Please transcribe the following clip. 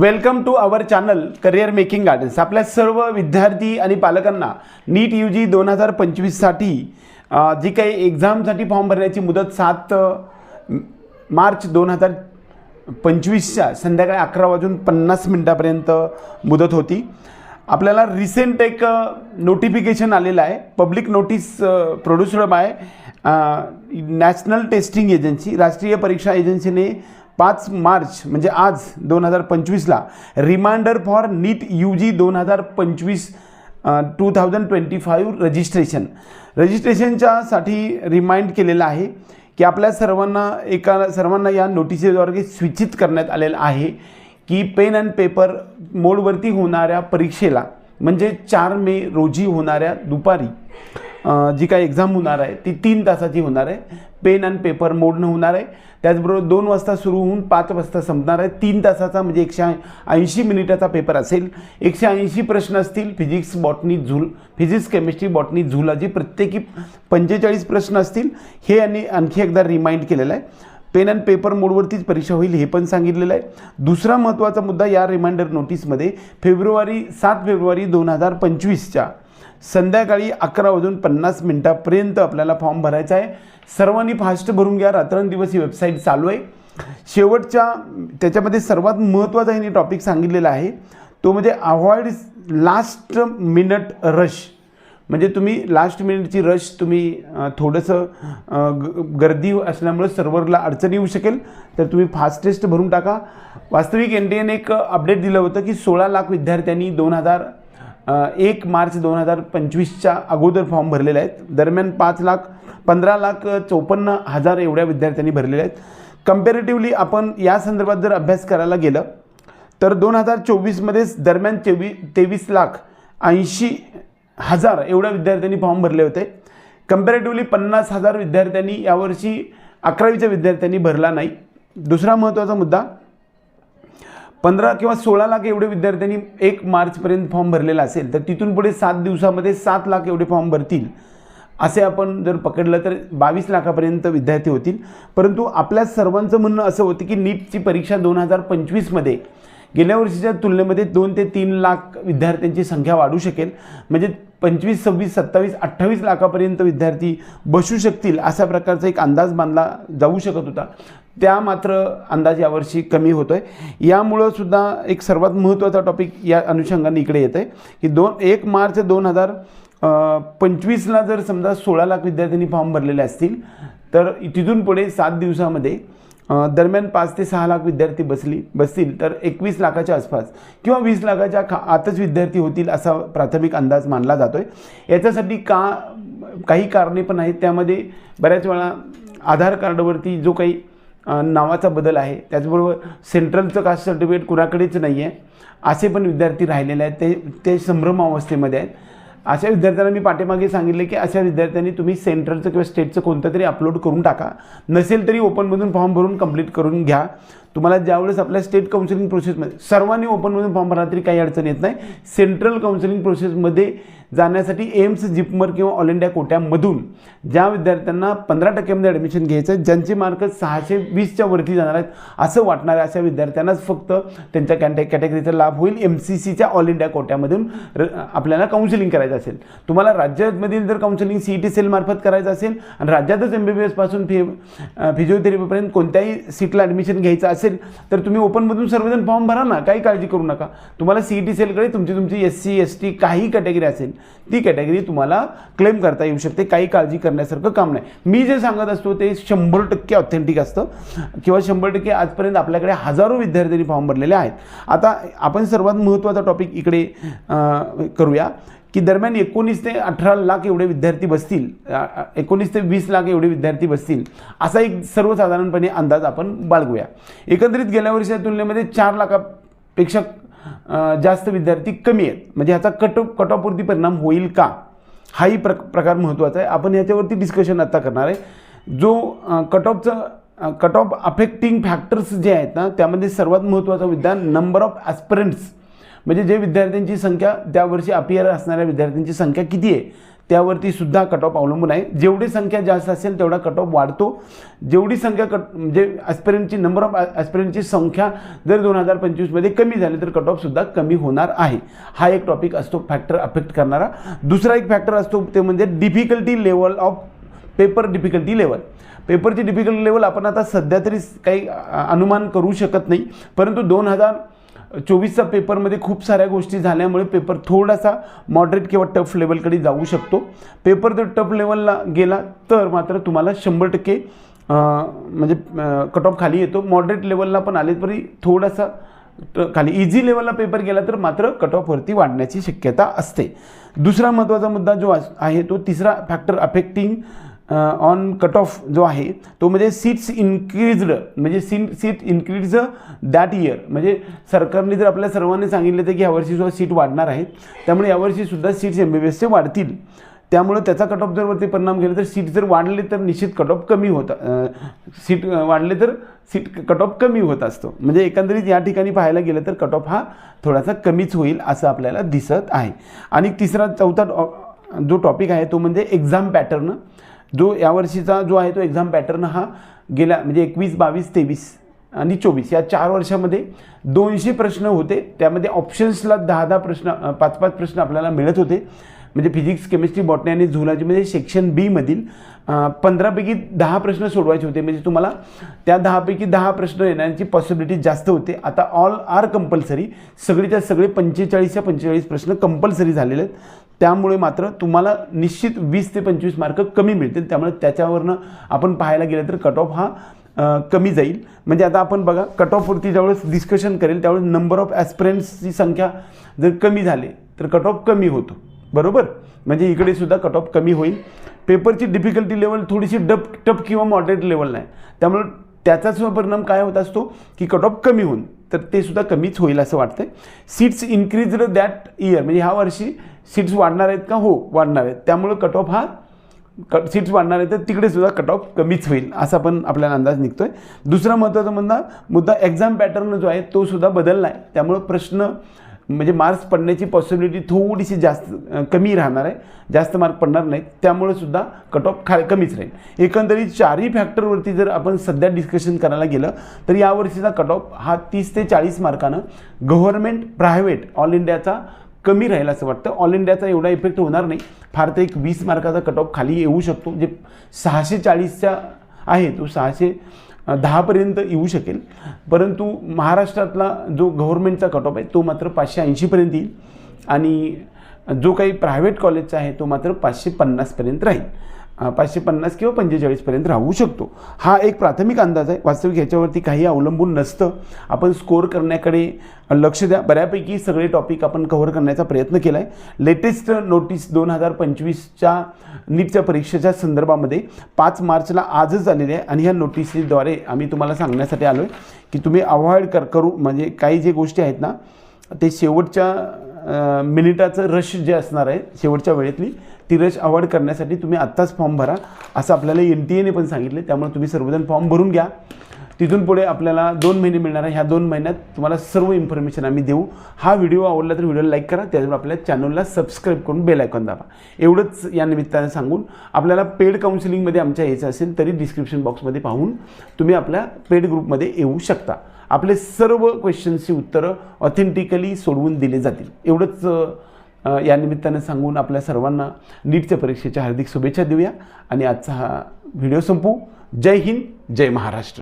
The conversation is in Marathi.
Welcome to our channel career making gardens आपल्या सर्व विद्यार्थी आणि पालकांना नीट यू जी दोन हजार पंचवीससाठी जी काही एक्झामसाठी फॉर्म भरण्याची मुदत सात मार्च दोन हजार पंचवीसच्या संध्याकाळी अकरा वाजून पन्नास मिनटापर्यंत मुदत होती. आपल्याला रिसेंट एक नोटिफिकेशन आलेलं आहे. Public notice producer by national testing agency राष्ट्रीय परीक्षा एजन्सीने पाच मार्च म्हणजे आज दोन हजार पंचवीसला रिमाइंडर फॉर नीट यू जी दोन हजार पंचवीस two thousand twenty five registration रजिस्ट्रेशनच्यासाठी remind केलेलं आहे की आपल्या सर्वांना एका सर्वांना या नोटिसेद्वारे सूचित करण्यात आलेलं आहे की पेन अँड पेपर मोडवरती होणाऱ्या परीक्षेला म्हणजे चार मे रोजी होणाऱ्या दुपारी. जी काही एक्झाम होणार आहे ती तीन तासाची होणार आहे. पेन आणि पेपर मोडनं होणार आहे. त्याचबरोबर दोन वाजता सुरू होऊन पाच वाजता संपणार आहे. तीन तासाचा म्हणजे एकशे ऐंशी मिनिटाचा पेपर असेल. एकशे ऐंशी प्रश्न असतील. फिजिक्स बॉटनी झूल फिजिक्स केमिस्ट्री बॉटनी झूलॉजी प्रत्येकी पंचेचाळीस प्रश्न असतील. हे यांनी आणखी एकदा रिमाइंड केलेलं आहे. पेन अँड पेपर मोडवरतीच परीक्षा होईल हे पण सांगितलेलं आहे. दुसरा महत्त्वाचा मुद्दा या रिमाइंडर नोटीसमध्ये फेब्रुवारी सात फेब्रुवारी दोन हजार पंचवीसच्या संध्याकाळी अकरा वाजून पन्नास मिनटापर्यंत आपल्याला फॉर्म भरायचा आहे. सर्वांनी फास्ट भरून घ्या. रात्रंदिवस ही वेबसाईट चालू आहे. शेवटच्या त्याच्यामध्ये सर्वात महत्त्वाचा हिने टॉपिक सांगितलेला आहे. तो म्हणजे अवॉइड लास्ट मिनट रश म्हणजे तुम्ही लास्ट मिनिटची रश तुम्ही थोडंसं ग- गर्दी असल्यामुळे सर्व्हरला अडचण येऊ शकेल. तर तुम्ही फास्टेस्ट भरून टाका. वास्तविक एन डी एन एक अपडेट दिलं होतं की सोळा लाख विद्यार्थ्यांनी दोन हजार एक मार्च दोन हजार पंचवीसच्या अगोदर फॉर्म भरलेले आहेत. दरम्यान पाच लाख पंधरा लाख चौपन्न हजार एवढ्या विद्यार्थ्यांनी भरलेले आहेत. कम्पॅरेटिव्हली आपण या संदर्भात जर अभ्यास करायला गेलं तर दोन हजार चोवीसमध्येच दरम्यान तेवी तेवीस लाख ऐंशी हजार एवढ्या विद्यार्थ्यांनी फॉर्म भरले होते. कम्पॅरेटिव्हली पन्नास हजार विद्यार्थ्यांनी यावर्षी अकरावीच्या विद्यार्थ्यांनी भरला नाही. दुसरा महत्त्वाचा मुद्दा पंधरा किंवा सोळा लाख एवढे विद्यार्थ्यांनी एक मार्चपर्यंत फॉर्म भरलेला असेल तर तिथून पुढे सात दिवसामध्ये सात लाख एवढे फॉर्म भरतील असे आपण जर पकडलं तर बावीस लाखापर्यंत विद्यार्थी होतील. परंतु आपल्या सर्वांचं म्हणणं असं होतं की नीटची परीक्षा दोन हजार पंचवीसमध्ये गेल्या वर्षीच्या तुलनेमध्ये दोन ते तीन लाख विद्यार्थ्यांची संख्या वाढू शकेल. म्हणजे पंचवीस सव्वीस सत्तावीस अठ्ठावीस लाखापर्यंत विद्यार्थी बसू शकतील अशा प्रकारचा एक अंदाज बांधला जाऊ शकत होता. त्या मात्र अंदाज यावर्षी कमी होतो आहे यामुळं सुद्धा एक सर्वात महत्त्वाचा टॉपिक या अनुषंगाने इकडे येतं आहे की दोन एक मार्च दोन हजार पंचवीसला जर समजा सोळा लाख विद्यार्थ्यांनी फॉर्म भरलेले असतील तर तिथून पुढे सात दिवसामध्ये दरम्यान पाच ते सहा लाख विद्यार्थी बसली बसतील तर एकवीस लाखाच्या आसपास किंवा वीस लाखाच्या खा आतच विद्यार्थी होतील असा प्राथमिक अंदाज मानला जातो आहे याच्यासाठी का काही कारणे पण आहेत त्यामध्ये बऱ्याच वेळा आधार कार्डवरती जो काही नावाचा बदल आहे. त्याचबरोबर सेंट्रलचं कास्ट सर्टिफिकेट कुणाकडेच नाही आहे असे पण विद्यार्थी राहिलेले आहेत. ते ते संभ्रम अवस्थेमध्ये आहेत. अशा विद्यार्थ्यांना मी पाठीमागे सांगितले की अशा विद्यार्थ्यांनी तुम्ही सेंट्रलचं किंवा स्टेटचं कोणतं तरी अपलोड करून टाका. नसेल तरी ओपनमधून फॉर्म भरून कंप्लीट करून घ्या. तुम्हाला ज्यावेळेस आपल्या स्टेट काउन्सिलिंग प्रोसेसमध्ये सर्वांनी ओपनमधून फॉर्म भरला तरी काही अडचण येत नाही. सेंट्रल काउन्सिलिंग प्रोसेसमध्ये जाण्यासाठी एम्स जिपमर किंवा ऑल इंडिया कोट्यामधून ज्या विद्यार्थ्यांना पंधरा टक्क्यामध्ये ॲडमिशन घ्यायचं आहे ज्यांचे मार्क सहाशे वीसच्या वरती जाणार आहेत असं वाटणाऱ्या अशा विद्यार्थ्यांनाच फक्त त्यांच्या कॅटे कॅटेगरीचा लाभ होईल. एम सी सीच्या ऑल इंडिया कोट्यामधून र आपल्याला काउन्सिलिंग करायचं असेल. तुम्हाला राज्यामधील जर काउन्सिलिंग सी ई टी सेलमार्फत करायचं असेल आणि राज्यातच एम बी बी एसपासून फि फिजिओथेरपीपर्यंत कोणत्याही सीटला ॲडमिशन घ्यायचं असेल तर तुम्ही ओपनमधून सर्वजण फॉर्म भरा ना. काही काळजी करू नका. तुम्हाला सी ई टी सेलकडे तुमची तुमची एस सी एस टी काही कॅटेगरी असेल ती कॅटेगरी तुम्हाला क्लेम करता येऊ शकते. काही काळजी करण्यासारखं काम नाही. मी जे सांगत असतो ते शंभर टक्के ऑथेंटिक असतं. किंवा शंभर टक्के आजपर्यंत आपल्याकडे हजारो विद्यार्थ्यांनी फॉर्म भरलेले आहेत. आता आपण सर्वात महत्त्वाचा टॉपिक इकडे करूया. की दरम्यान एकोणीस ते अठरा लाख एवढे विद्यार्थी बसतील. एकोणीस ते वीस लाख एवढे विद्यार्थी बसतील. असा एक सर्वसाधारणपणे अंदाज आपण बाळगूया. एकंदरीत गेल्या वर्षीच्या तुलनेमध्ये चार लाखापेक्षा जास्त विद्यार्थी कमी आहेत. म्हणजे ह्याचा कट कटॉपवरती परिणाम होईल का? हाही प्र प्रकार महत्त्वाचा आहे. आपण ह्याच्यावरती डिस्कशन आत्ता करणार आहे. जो कट ऑफचं कट ऑफ अफेक्टिंग फॅक्टर्स जे आहेत ना त्यामध्ये सर्वात महत्त्वाचा मुद्दा नंबर ऑफ ॲस्पिरंट्स म्हणजे जे विद्यार्थ्यांची संख्या त्या वर्षी अपियर असणाऱ्या विद्यार्थ्यांची संख्या किती आहे? त्यावरती सुद्धा कट ऑफ अवलंबून आहे. जेवढी संख्या जास्त असेल तेवढा कट ऑफ वाढतो. जेवढी संख्या कट म्हणजे ॲस्पिरंटची नंबर ऑफ ॲस्पिरंटची संख्या जर दोन हजार पंचवीसमध्ये कमी झाली तर कट ऑफसुद्धा कमी होणार आहे. हा एक टॉपिक असतो फॅक्टर अफेक्ट करणारा. दुसरा एक फॅक्टर असतो ते म्हणजे difficulty level of paper difficulty level पेपरची डिफिकल्टी लेवल आपण आता सध्या तरी काही अनुमान करू शकत नाही. परंतु दोन हजार चोवीसचा पेपरमध्ये खूप साऱ्या गोष्टी झाल्यामुळे पेपर थोडासा मॉडरेट किंवा टफ लेवलकडे जाऊ शकतो. पेपर जर टफ लेवलला गेला तर मात्र तुम्हाला शंभर टक्के म्हणजे कट ऑफ खाली येतो. मॉडरेट लेवलला पण आले तरी थोडासा खाली इझी लेवलला पेपर गेला तर मात्र कट ऑफवरती वाढण्याची शक्यता असते. दुसरा महत्त्वाचा मुद्दा जो अस- आहे तो तिसरा factor affecting on cut off जो आहे तो म्हणजे सीट्स इन्क्रीज्ड म्हणजे seat seat increase that year म्हणजे सरकारने जर आपल्या सर्वांनी सांगितलं तर की यावर्षी सुद्धा सीट वाढणार आहेत त्यामुळे यावर्षीसुद्धा सीट्स एम बी बी एसचे वाढतील. त्यामुळे त्याचा कट ऑफ जर वरती परिणाम केला तर सीट जर वाढले तर निश्चित कट ऑफ कमी होता सीट वाढले तर सीट कट ऑफ कमी होत असतो. म्हणजे एकंदरीत या ठिकाणी पाहायला गेलं तर कट ऑफ हा थोडासा कमीच होईल असं आपल्याला दिसत आहे. आणि तिसरा चौथा टॉ- जो टॉपिक आहे तो म्हणजे एक्झाम पॅटर्न जो यावर्षीचा जो आहे तो एक्झाम पॅटर्न हा गेल्या म्हणजे एकवीस बावीस तेवीस आणि चोवीस या चार वर्षामध्ये दोनशे प्रश्न होते. त्यामध्ये ऑप्शन्सला दहा दहा प्रश्न पाच पाच प्रश्न आपल्याला मिळत होते. म्हणजे फिजिक्स केमिस्ट्री बॉटनी आणि झुलॉजीमध्ये सेक्शन बीमधील पंधरापैकी दहा प्रश्न सोडवायचे होते. म्हणजे तुम्हाला त्या दहापैकी दहा प्रश्न येण्याची पॉसिबिलिटी जास्त होते. आता ऑल आर कंपल्सरी सगळेच्या सगळे पंचेचाळीसच्या पंचेचाळीस प्रश्न कंपल्सरी झालेले आहेत. त्यामुळे मात्र तुम्हाला निश्चित वीस ते पंचवीस मार्क कमी मिळतील. त्यामुळे त्याच्यावरनं आपण पाहायला गेलं तर कट ऑफ हा कमी जाईल. म्हणजे आता आपण बघा कट ऑफवरती ज्यावेळेस डिस्कशन करेल त्यावेळेस नंबर ऑफ ॲस्पिरंट्सची संख्या जर कमी झाली तर कट ऑफ कमी होतो. बरोबर? म्हणजे इकडे सुद्धा कट ऑफ कमी होईल. पेपरची डिफिकल्टी लेवल थोडीशी डप टप किंवा मॉडरेट लेवल नाही. त्यामुळे त्याचा परिणाम काय होत असतो की कट ऑफ कमी होऊन तर ते सुद्धा कमीच होईल असं वाटतंय. सीट्स इन्क्रीज दॅट इयर म्हणजे ह्या वर्षी सीट्स वाढणार आहेत का? हो वाढणार आहेत. त्यामुळे कट ऑफ हा कट सीट्स वाढणार आहेत तर तिकडे सुद्धा कट ऑफ कमीच होईल असा पण आपल्याला अंदाज निघतोय. दुसरा महत्त्वाचा मुद्दा मुद्दा एक्झाम पॅटर्न जो आहे तो सुद्धा बदलला आहे त्यामुळं प्रश्न म्हणजे मार्क्स पडण्याची पॉसिबिलिटी थोडीशी जास्त कमी राहणार आहे. जास्त मार्क पडणार नाहीत. त्यामुळे सुद्धा कट ऑफ खा कमीच राहील. एकंदरीत चारही फॅक्टरवरती जर आपण सध्या डिस्कशन करायला गेलं तर यावर्षीचा कट ऑफ हा तीस ते चाळीस मार्कानं गव्हर्नमेंट प्रायव्हेट ऑल इंडियाचा कमी राहील असं वाटतं. ऑल इंडियाचा एवढा इफेक्ट होणार नाही. फार तर एक वीस मार्काचा कट ऑफ खाली येऊ शकतो. जे सहाशे चाळीसच्या आहे तो सहाशे दहापर्यंत येऊ शकेल. परंतु महाराष्ट्रातला जो गव्हर्नमेंटचा कट ऑफ आहे तो मात्र पाचशे ऐंशीपर्यंत येईल. आणि जो काही प्रायव्हेट कॉलेजचा आहे तो मात्र पाचशे पन्नासपर्यंत राहील. पाचशे पन्नास किंवा पंचेचाळीसपर्यंत राहू शकतो. हा एक प्राथमिक अंदाज आहे. वास्तविक ह्याच्यावरती काही अवलंबून नसतं. आपण स्कोअर करण्याकडे लक्ष द्या. बऱ्यापैकी सगळे टॉपिक आपण कव्हर करण्याचा प्रयत्न केला आहे लेटेस्ट नोटीस दोन हजार पंचवीसच्या नीटच्या परीक्षेच्या संदर्भामध्ये पाच मार्चला आजच झालेली आहे. आणि ह्या नोटीसद्वारे आम्ही तुम्हाला सांगण्यासाठी आलो आहे की तुम्ही अवॉइड कर करू. म्हणजे काही जे गोष्टी आहेत ना ते शेवटच्या मिनिटाचं रश जे असणार आहे शेवटच्या वेळेतली ती रश अवॉइड करण्यासाठी तुम्ही आत्ताच फॉर्म भरा. असं आपल्याला एन टी एने पण सांगितले त्यामुळे तुम्ही सर्वजण फॉर्म भरून घ्या. तिथून पुढे आपल्याला दोन महिने मिळणार आहे. ह्या दोन महिन्यात तुम्हाला सर्व इन्फॉर्मेशन आम्ही देऊ. हा व्हिडिओ आवडला तर व्हिडिओला लाईक करा. त्याच्यावर आपल्या चॅनलला सबस्क्राईब करून बेल आयकॉन दाबा. एवढंच या निमित्ताने सांगून आपल्याला पेड काउन्सिलिंगमध्ये आमच्या यायचं असेल तरी डिस्क्रिप्शन बॉक्समध्ये पाहून तुम्ही आपल्या पेड ग्रुपमध्ये येऊ शकता. आपले सर्व क्वेश्चन्सची उत्तरं ऑथेंटिकली सोडवून दिले जातील. एवढंच या निमित्तानं सांगून आपल्या सर्वांना नीटच्या परीक्षेच्या हार्दिक शुभेच्छा देऊया. आणि आजचा हा व्हिडिओ संपू. जय हिंद जय महाराष्ट्र.